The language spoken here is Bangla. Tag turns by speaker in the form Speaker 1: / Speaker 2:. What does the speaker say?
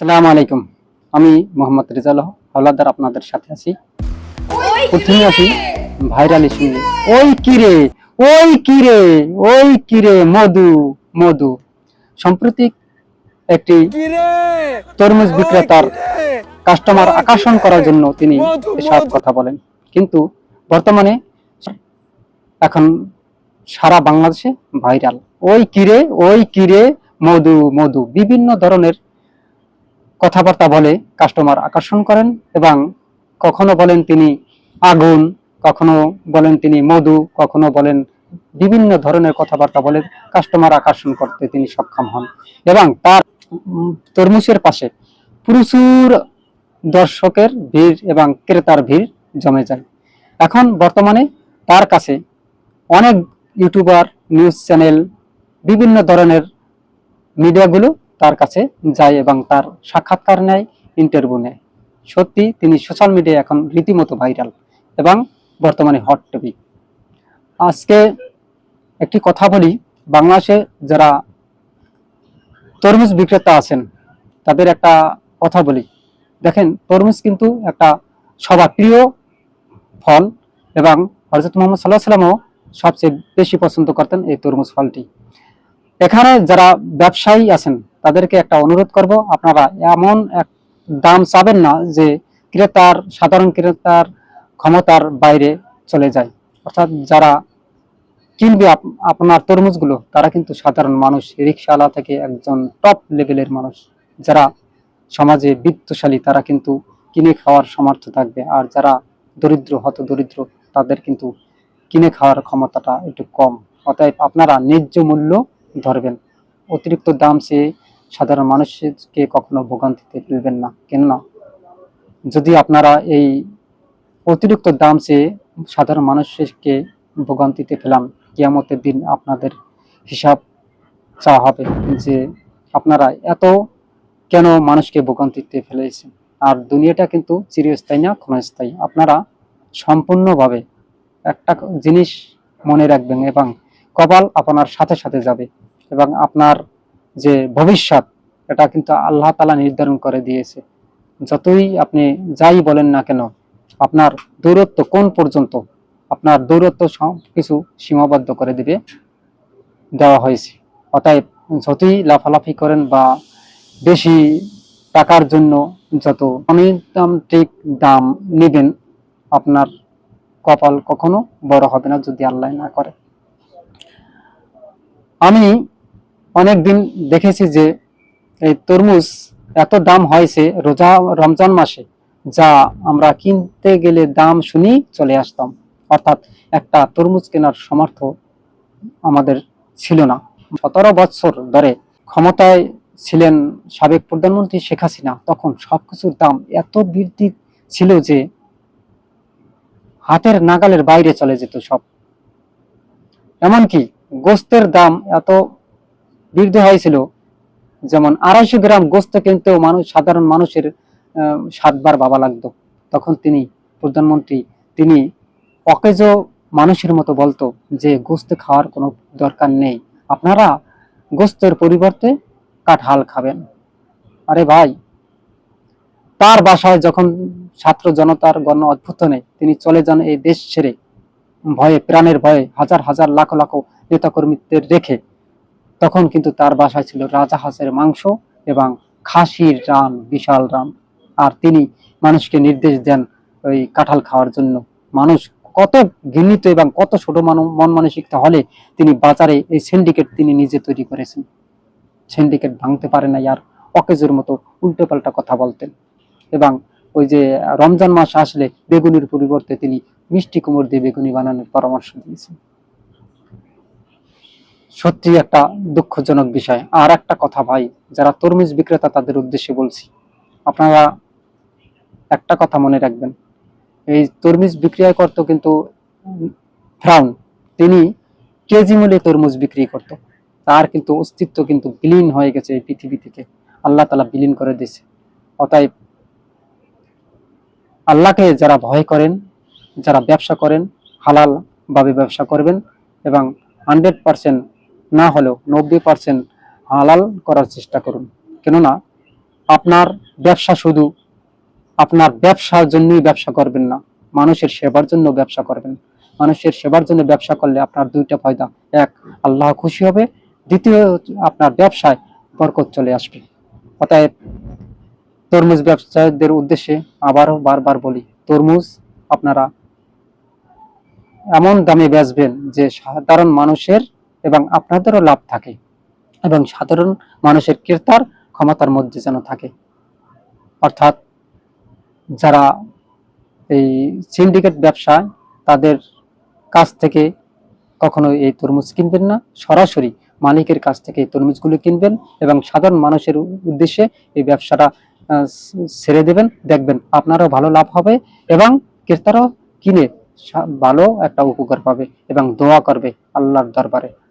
Speaker 1: সালাম আলাইকুম। আমি মোহাম্মদ রেজাল হাওলাদার আপনাদের সাথে আছি। প্রথমে আসি ভাইরাল ইস্যু ওই কিরে ওই কিরে ওই কিরে মধু মধু। সম্প্রতি একটি তরমুজ বিক্রেতার কাস্টমার আকর্ষণ করার জন্য তিনি এসব কথা বলেন। কিন্তু বর্তমানে এখন সারা বাংলাদেশে ভাইরাল। ওই কিরে ওই কিরে মধু মধু। বিভিন্ন ধরনের কথাবার্তা বলে কাস্টমার আকর্ষণ করেন এবং কখনো বলেন তিনি আগুন, কখনো বলেন তিনি মধু, কখনো বলেন বিভিন্ন ধরনের কথাবার্তা বলে কাস্টমার আকর্ষণ করতে তিনি সক্ষম হন। এবং তার তরমুজের পাশে প্রচুর দর্শকের ভিড় এবং ক্রেতার ভিড় জমে যায়। এখন বর্তমানে তার কাছে অনেক ইউটিউবার নিউজ চ্যানেল বিভিন্ন ধরনের মিডিয়াগুলো তার কাছে যায় এবং তার সাক্ষাৎকার নেয় ইন্টারভিউ নেয়। সত্যি তিনি সোশ্যাল মিডিয়ায় এখন রীতিমতো ভাইরাল এবং বর্তমানে হট টপিক আজকে একটি কথা বলি, বাংলাদেশে যারা তরমুজ বিক্রেতা আছেন, তাদের একটা কথা বলি। দেখেন, তরমুজ কিন্তু একটা সবার প্রিয় ফল এবং হজরত মোহাম্মদ সাল্লাহ সাল্লামও সবচেয়ে বেশি পছন্দ করতেন এই তরমুজ ফলটি। এখানে যারা ব্যবসায়ী আছেন তাদেরকে একটা অনুরোধ করব, আপনারা এমন এক দাম চাবেন না যে ক্রেতার, সাধারণ ক্রেতার ক্ষমতার বাইরে চলে যায়। অর্থাৎ যারা কিনবে আপ- আপনার তরমুজগুলো, তারা কিন্তু সাধারণ মানুষ, রিক্সাওয়ালা থেকে একজন টপ লেভেলের মানুষ। যারা সমাজে বিত্তশালী, তারা কিন্তু কিনে খাওয়ার সামর্থ্য থাকবে। আর যারা দরিদ্র, হত দরিদ্র, তাদের কিন্তু কিনে খাওয়ার ক্ষমতাটা একটু কম। অতএব আপনারা ন্যায্য মূল্য ধরবেন। অতিরিক্ত দাম সে সাধারণ মানুষকে কখনো ভোগান্তিতে ফেলবেন না। কেননা, যদি আপনারা এই অতিরিক্ত দাম চেয়ে সাধারণ মানুষকে ভোগান্তিতে ফেলান, কিয়ামতের দিন আপনাদের হিসাব চাওয়া হবে যে আপনারা এত কেন মানুষকে ভোগান্তিতে ফেলেছেন? আর দুনিয়াটা কিন্তু চিরস্থায়ী না, ক্ষণস্থায়ী। আপনারা সম্পূর্ণভাবে একটা জিনিস মনে রাখবেন এবং কপাল আপনার সাথে সাথে যাবে এবং আপনার যে ভবিষ্যৎ, এটা কিন্তু আল্লাহ তালা নির্ধারণ করে দিয়েছে। যতই আপনি যাই বলেন না কেন, আপনার দূরত্ব কোন পর্যন্ত, আপনার দূরত্ব সব কিছু সীমাবদ্ধ করে দিবে, দেওয়া হয়েছে। অতএব যতই লাফালাফি করেন বা বেশি টাকার জন্য যত অনিয়ন্ত্রিক দাম নেবেন, আপনার কপাল কখনো বড় হবে না যদি আল্লাহ না করে। আমি অনেকদিন দেখেছি যে এই তরমুজ এত দাম হয়েছে রোজা, রমজান মাসে, যা আমরা কিনতে গেলে দাম শুনি চলে আসতাম। অর্থাৎ একটা তরমুজ কেনার সামর্থ্য আমাদের ছিল না। সতেরো বছর ধরে ক্ষমতায় ছিলেন সাবেক প্রধানমন্ত্রী শেখ হাসিনা, তখন সবকিছুর দাম এত বৃদ্ধি ছিল যে হাতের নাগালের বাইরে চলে যেত সব। এমনকি গোস্তের দাম এত বৃদ্ধি হয়েছিল। যেমন আড়াইশো গ্রাম গোস্ত কিনতেও মানুষ, সাধারণ মানুষের সাতবার বাবা লাগতো। তখন তিনি প্রধানমন্ত্রী, তিনি অকেজ মানুষের মতো বলতো যে, গোস্ত খাওয়ার কোনো দরকার নেই। আপনারা গোস্তের পরিবর্তে কাঁঠাল খাবেন। আরে ভাই, তার বাসায় যখন ছাত্র জনতার গণ অভ্যুত্থানে তিনি চলে যান এই দেশ ছেড়ে, ভয়ে, প্রাণের ভয়ে হাজার হাজার লাখ লাখ নেতাকর্মীদের রেখে তখন কিন্তু তার বাসায় ছিল রাজা হাঁসের মাংস এবং খাসির রান, বিশাল রান। আর তিনি মানুষকে নির্দেশ দেন ওই কাঁঠাল খাওয়ার জন্য। মানুষ কত ঘৃণিত এবং কত ছোট মন মানসিকতা হলে তিনি বাজারে এই সিন্ডিকেট তিনি নিজে তৈরি করেছেন। সিন্ডিকেট ভাঙতে পারে না আর অকেজের মতো উল্টো পাল্টা কথা বলতেন। এবং ওই যে রমজান মাস আসলে বেগুনির পরিবর্তে তিনি মিষ্টি কুমড় দিয়ে বেগুনি বানানোর পরামর্শ দিয়েছেন। সত্যি একটা দুঃখজনক বিষয়। আর একটা কথা ভাই, যারা তরমুজ বিক্রেতা তাদের উদ্দেশ্যে বলছি, আপনারা একটা কথা মনে রাখবেন। এই তরমুজ বিক্রয় করত কিন্তু ফ্রাউন, তিনি কেজি মূল্যে তরমুজ বিক্রি করত। তার কিন্তু অস্তিত্ব কিন্তু বিলীন হয়ে গেছে এই পৃথিবী থেকে। আল্লাহ তালা বিলীন করে দিয়েছে। অতএব আল্লাহকে যারা ভয় করেন, যারা ব্যবসা করেন, হালাল ভাবে ব্যবসা করবেন এবং হান্ড্রেড পার্সেন্ট না হলেও নব্বই পার্সেন্ট হালাল করার চেষ্টা করুন। কেননা আপনার ব্যবসা শুধু আপনার ব্যবসার জন্যই ব্যবসা করবেন না, মানুষের সেবার জন্য ব্যবসা করবেন। মানুষের সেবার জন্য ব্যবসা করলে আপনার দুইটা ফায়দা। এক, আল্লাহ খুশি হবে। দ্বিতীয়, আপনার ব্যবসায় বরকত চলে আসবে। অতএব তরমুজ ব্যবসায়ীদের উদ্দেশ্যে আবারও বারবার বলি, তরমুজ আপনারা এমন দামে বেচবেন যে সাধারণ মানুষের এবং আপনাদেরও লাভ থাকে এবং সাধারণ মানুষের ক্রেতার ক্ষমতার মধ্যে যেন থাকে। অর্থাৎ যারা এই সিন্ডিকেট ব্যবসায় তাদের কাছ থেকে কখনো এই তরমুজ কিনবেন না। সরাসরি মালিকের কাছ থেকে এই তরমুজগুলো কিনবেন এবং সাধারণ মানুষের উদ্দেশ্যে এই ব্যবসাটা ছেড়ে দেবেন, দেখবেন আপনারও ভালো লাভ হবে এবং ক্রেতারাও কিনে ভালো একটা উপকার পাবে এবং দোয়া করবে আল্লাহর দরবারে।